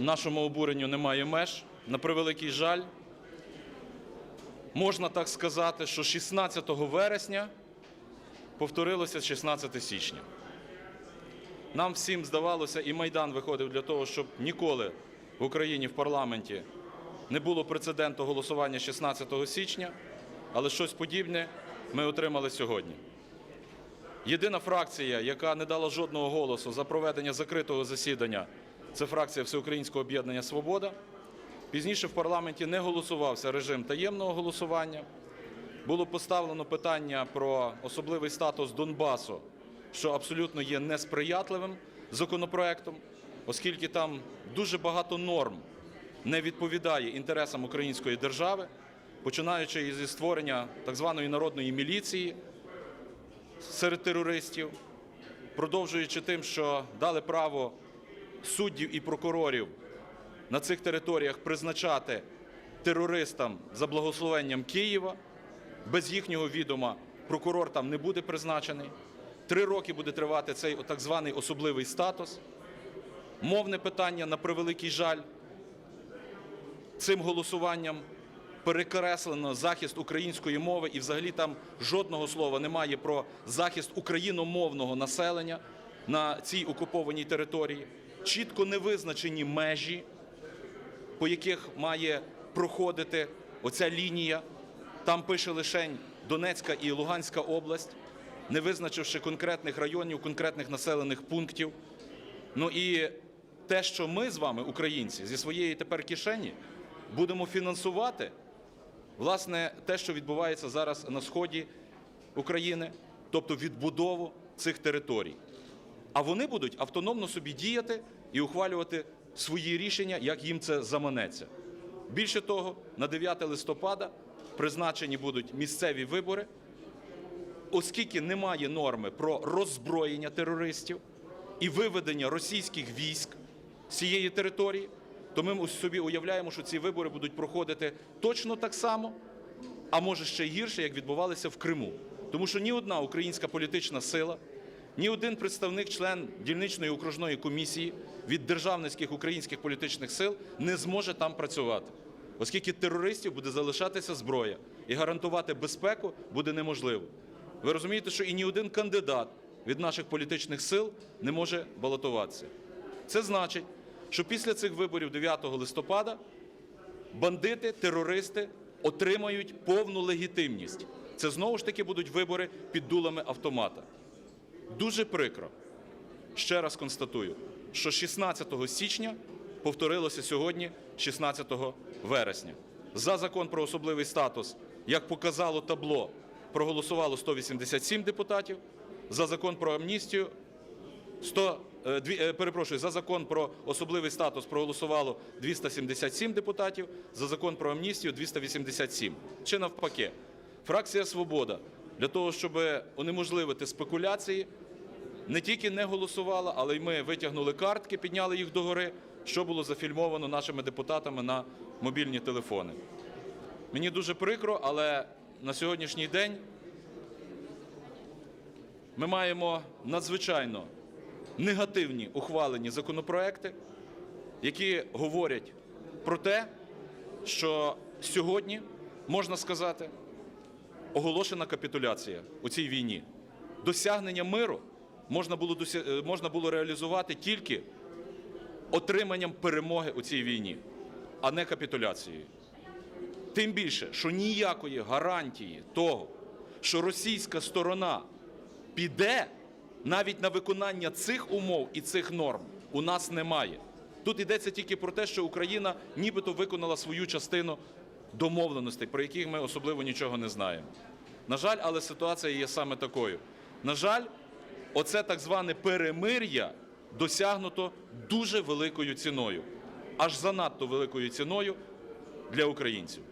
Нашому обуренню немає меж. На превеликий жаль, можна так сказати, що 16 вересня повторилося 16 січня. Нам всім здавалося, і Майдан виходив для того, щоб ніколи в Україні в парламенті не було прецеденту голосування 16 січня, але щось подібне ми отримали сьогодні. Єдина фракція, яка не дала жодного голосу за проведення закритого засідання, це фракція Всеукраїнського об'єднання Свобода. Пізніше в парламенті не голосувався режим таємного голосування. Було поставлено питання про особливий статус Донбасу, що абсолютно є несприятливим законопроектом, оскільки там дуже багато норм не відповідає інтересам української держави, починаючи зі створення так званої народної міліції серед терористів, продовжуючи тим, що дали право суддів і прокурорів на цих територіях призначати терористам за благословенням Києва. Без їхнього відома прокурор там не буде призначений. Три роки буде тривати цей так званий особливий статус. Мовне питання, на превеликий жаль, цим голосуванням перекреслено захист української мови, і взагалі там жодного слова немає про захист україномовного населення на цій окупованій території. Чітко не визначені межі, по яких має проходити оця лінія. Там пише лише Донецька і Луганська область, не визначивши конкретних районів, конкретних населених пунктів. Ну і те, що ми з вами, українці, зі своєї тепер кишені будемо фінансувати, власне, те, що відбувається зараз на сході України, тобто відбудову цих територій. А вони будуть автономно собі діяти і ухвалювати свої рішення, як їм це заманеться. Більше того, на 9 листопада призначені будуть місцеві вибори, оскільки немає норми про роззброєння терористів і виведення російських військ з цієї території, то ми собі уявляємо, що ці вибори будуть проходити точно так само, а може ще гірше, як відбувалися в Криму. Тому що ні одна українська політична сила, ні один представник, член дільничної окружної комісії від державницьких українських політичних сил не зможе там працювати, оскільки терористів буде залишатися зброя і гарантувати безпеку буде неможливо. Ви розумієте, що і ні один кандидат від наших політичних сил не може балотуватися. Це значить, що після цих виборів 9 листопада бандити, терористи отримають повну легітимність. Це знову ж таки будуть вибори під дулами автомата. Дуже прикро. Ще раз констатую, що 16 січня повторилося сьогодні, 16 вересня. За закон про особливий статус, як показало табло, проголосувало 187 депутатів. За закон про амністію 100, е, е, перепрошую, за закон про особливий статус проголосувало 277 депутатів, за закон про амністію 287. Чи навпаки, фракція Свобода для того, щоб унеможливити спекуляції, не тільки не голосувала, але й ми витягнули картки, підняли їх догори, що було зафільмовано нашими депутатами на мобільні телефони. Мені дуже прикро, але на сьогоднішній день ми маємо надзвичайно негативні ухвалені законопроекти, які говорять про те, що сьогодні, можна сказати, оголошена капітуляція у цій війні. Досягнення миру можна було, е, можна було реалізувати тільки отриманням перемоги у цій війні, а не капітуляцією. Тим більше, що ніякої гарантії того, що російська сторона піде навіть на виконання цих умов і цих норм, у нас немає. Тут йдеться тільки про те, що Україна нібито виконала свою частину домовленостей, про яких ми особливо нічого не знаємо. На жаль, але ситуація є саме такою. На жаль, оце так зване перемир'я досягнуто дуже великою ціною, аж занадто великою ціною для українців.